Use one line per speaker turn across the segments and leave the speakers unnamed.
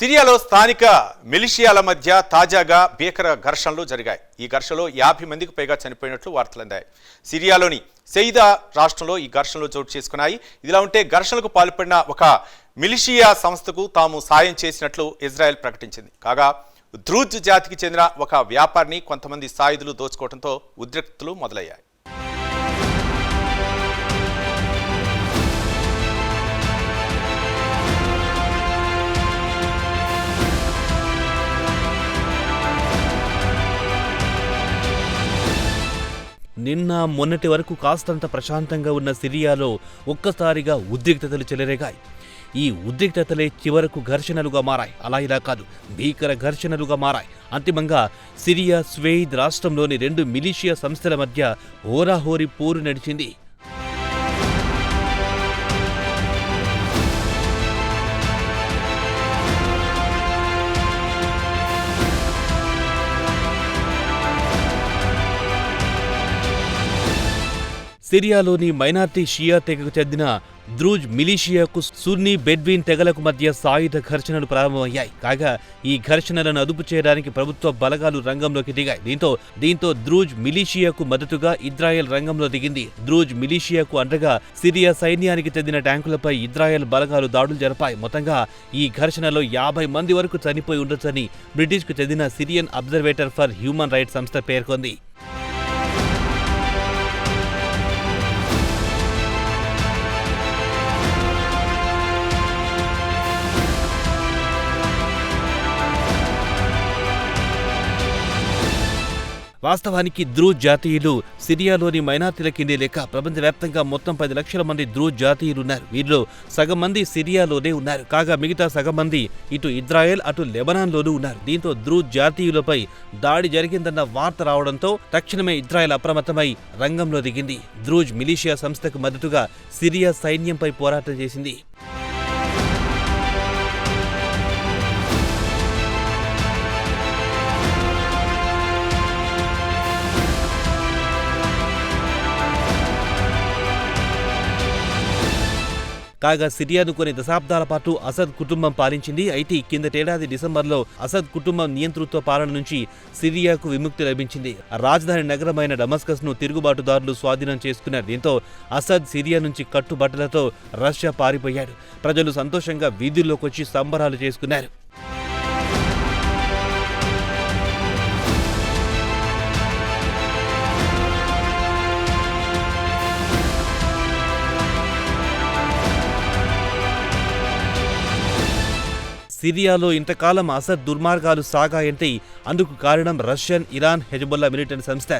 సిరియాలో స్థానిక మిలిషియాల మధ్య తాజాగా భీకర ఘర్షణలు జరిగాయి. ఈ ఘర్షణలో యాభై మందికి పైగా చనిపోయినట్లు వార్తలు అందాయి. సిరియాలోని సెయిదా రాష్ట్రంలో ఈ ఘర్షణలు చోటు చేసుకున్నాయి. ఇదిలా ఉంటే ఘర్షణలకు పాల్పడిన ఒక మిలిషియా సంస్థకు తాము సాయం చేసినట్లు ఇజ్రాయెల్ ప్రకటించింది. కాగా ధ్రూజ్ జాతికి చెందిన ఒక వ్యాపారిని కొంతమంది సాయుధులు దోచుకోవడంతో ఉద్రిక్తులు మొదలయ్యాయి.
నిన్న మొన్నటి వరకు కాస్తంత ప్రశాంతంగా ఉన్న సిరియాలో ఒక్కసారిగా ఉద్రిక్తతలు చెలరేగాయి. ఈ ఉద్రిక్తతలే చివరకు ఘర్షణలుగా మారాయి. అలా ఇలా కాదు. భీకర ఘర్షణలుగా మారాయి. అంతిమంగా సిరియా స్వేయిద్ రాష్ట్రంలోని రెండు మిలిషియా సంస్థల మధ్య హోరాహోరి పోరు నడిచింది. సిరియాలోని మైనార్టీ షియా తెగకు చెందిన ద్రూజ్ మిలీషియాకు సున్నీ బెడ్వీన్ తెగలకు మధ్య సాయుధ ఘర్షణలు ప్రారంభమయ్యాయి. కాగా ఈ ఘర్షణలను అదుపు చేయడానికి ప్రభుత్వ బలగాలు రంగంలోకి దిగాయి. దీంతో దీంతో ద్రూజ్ మిలీషియాకు మద్దతుగా ఇజ్రాయెల్ రంగంలో దిగింది. ద్రూజ్ మిలీషియాకు అండగా సిరియా సైన్యానికి చెందిన ట్యాంకులపై ఇజ్రాయెల్ బలగాలు దాడులు జరపాయి. మొత్తంగా ఈ ఘర్షణలో యాభై మంది వరకు చనిపోయి ఉండొచ్చని బ్రిటిష్కు చెందిన Syrian observatory for human rights సంస్థ పేర్కొంది. వాస్తవానికి ద్రూ జాతీయులు సిరియాలోని మైనార్టీల కిందే లేక ప్రపంచవ్యాప్తంగా మొత్తం పది లక్షల మంది ద్రూ జాతీయులు ఉన్నారు. వీరిలో సగం మంది సిరియాలోనే ఉన్నారు. కాగా మిగతా సగం మంది ఇటు ఇజ్రాయెల్ అటు లెబనాన్లోనూ ఉన్నారు. దీంతో ద్రూ జాతీయులపై దాడి జరిగిందన్న వార్త రావడంతో తక్షణమే ఇజ్రాయెల్ అప్రమత్తమై రంగంలో దిగింది. ద్రూజ్ మిలీషియా సంస్థకు మద్దతుగా సిరియా సైన్యంపై పోరాటం చేసింది. కాగా సిరియాను కొన్ని దశాబ్దాల పాటు అసద్ కుటుంబం పాలించింది. అయితే కిందటేడాది డిసెంబర్లో అసద్ కుటుంబం నియంతృత్వ పాలన నుంచి సిరియాకు విముక్తి లభించింది. రాజధాని నగరమైన డమస్కస్ను తిరుగుబాటుదారులు స్వాధీనం చేసుకున్నారు. దీంతో అసద్ సిరియా నుంచి కట్టుబట్టలతో రష్యా పారిపోయాడు. ప్రజలు సంతోషంగా వీధుల్లోకి వచ్చి సంబరాలు చేసుకున్నారు. సిరియాలో ఇంతకాలం అసద్ దుర్మార్గాలు సాగాయంటే అందుకు కారణం రష్యన్ ఇరాన్ హెజబుల్లా మిలిటరీ సంస్థ.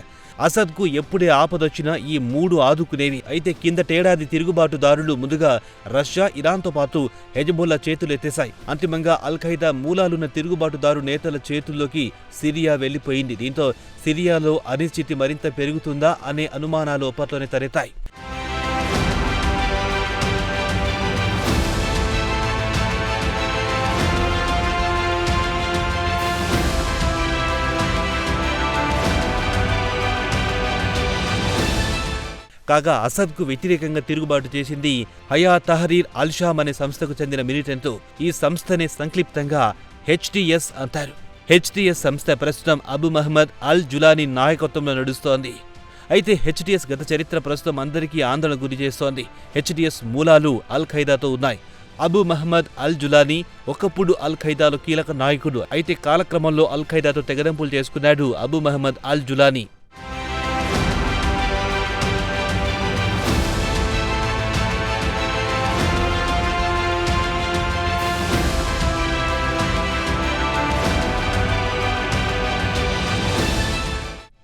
అసద్కు ఎప్పుడే ఆపదొచ్చినా ఈ మూడు ఆదుకునేవి. అయితే కిందటేడాది తిరుగుబాటుదారులు ముందుగా రష్యా ఇరాన్తో పాటు హెజబుల్లా చేతులెత్తేశాయి అంతిమంగా అల్ ఖైదా మూలాలున్న తిరుగుబాటుదారు నేతల చేతుల్లోకి సిరియా వెళ్ళిపోయింది దీంతో సిరియాలో అనిశ్చితి మరింత పెరుగుతుందా అనే అనుమానాలు అప్పట్లోనే తలెత్తాయి. కాగా అసద్కు వ్యతిరేకంగా తిరుగుబాటు చేసింది హయా తహరీర్ అల్షామ్ అనే సంస్థకు చెందిన మిలిటెంట్తో ఈ సంస్థనే సంక్లిప్తంగా హెచ్టిఎస్ అంటారు. హెచ్డిఎస్ సంస్థ ప్రస్తుతం అబు మహమ్మద్ అల్ జులానీ నాయకత్వంలో నడుస్తోంది. అయితే హెచ్డిఎస్ గత చరిత్ర ప్రస్తుతం అందరికీ ఆందోళన గురి చేస్తోంది. హెచ్డిఎస్ మూలాలు అల్ ఖైదాతో ఉన్నాయి. అబు మహమ్మద్ అల్ జులానీ ఒకప్పుడు అల్ ఖైదాలో కీలక నాయకుడు. అయితే కాలక్రమంలో అల్ ఖైదాతో తెగదెంపులు చేసుకున్నాడు అబు మహమ్మద్ అల్ జులానీ.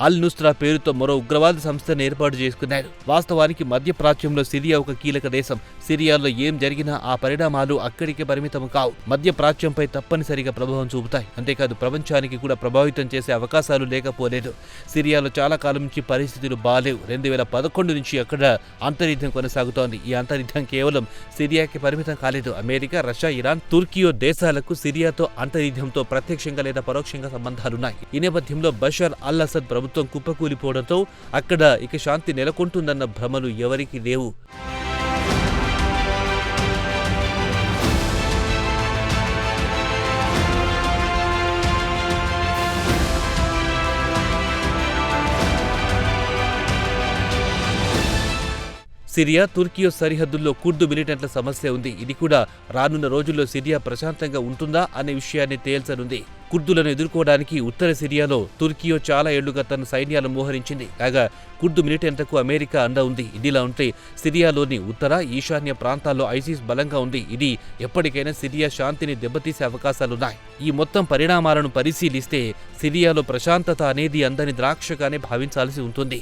అల్ నుస్రా పేరుతో మరో ఉగ్రవాద సంస్థను ఏర్పాటు చేసుకున్నారు. వాస్తవానికి మధ్యప్రాచ్యంలో సిరియా ఒక కీలక దేశం. సిరియాలో ఏం జరిగినా ఆ పరిణామాలు అక్కడికే పరిమితం కావు. మధ్యప్రాచ్యంపై తప్పనిసరిగా ప్రభావం చూపుతాయి. అంతేకాదు ప్రపంచానికి కూడా ప్రభావితం చేసే అవకాశాలు లేకపోలేదు. సిరియాలో చాలా కాలం నుంచి పరిస్థితులు బాలేవు. రెండు వేల పదకొండు నుంచి అక్కడ అంతర్యుద్ధం కొనసాగుతోంది. ఈ అంతర్యుద్ధం కేవలం సిరియాకి పరిమితం కాలేదు. అమెరికా రష్యా ఇరాన్ తుర్కియో దేశాలకు సిరియాతో అంతర్యుద్ధంతో ప్రత్యక్షంగా లేదా పరోక్షంగా సంబంధాలున్నాయి. ఈ నేపథ్యంలో బషర్ అల్ అసద్ ప్రభుత్వం కుప్పకూలిపోవడంతో అక్కడ ఇక శాంతి నెలకొంటుందన్న భ్రమలు ఎవరికీ లేవు. సిరియా తుర్కియో సరిహద్దుల్లో కుర్దు మిలిటెంట్ల సమస్య ఉంది. ఇది కూడా రానున్న రోజుల్లో సిరియా ప్రశాంతంగా ఉంటుందా అనే విషయాన్ని తేల్చనుంది. కుర్దులను ఎదుర్కోవడానికి ఉత్తర సిరియాలో తుర్కియో చాలా ఏళ్ళుగా తన సైన్యాలను మోహరించింది. కాగా కుర్దు మిలిటెంట్లకు అమెరికా అండ ఉంది. ఇదిలా ఉంటే సిరియాలోని ఉత్తర ఈశాన్య ప్రాంతాల్లో ఐసిస్ బలంగా ఉంది. ఇది ఎప్పటికైనా సిరియా శాంతిని దెబ్బతీసే అవకాశాలున్నాయి. ఈ మొత్తం పరిణామాలను పరిశీలిస్తే సిరియాలో ప్రశాంతత అనేది అందని ద్రాక్షగానే భావించాల్సి ఉంటుంది.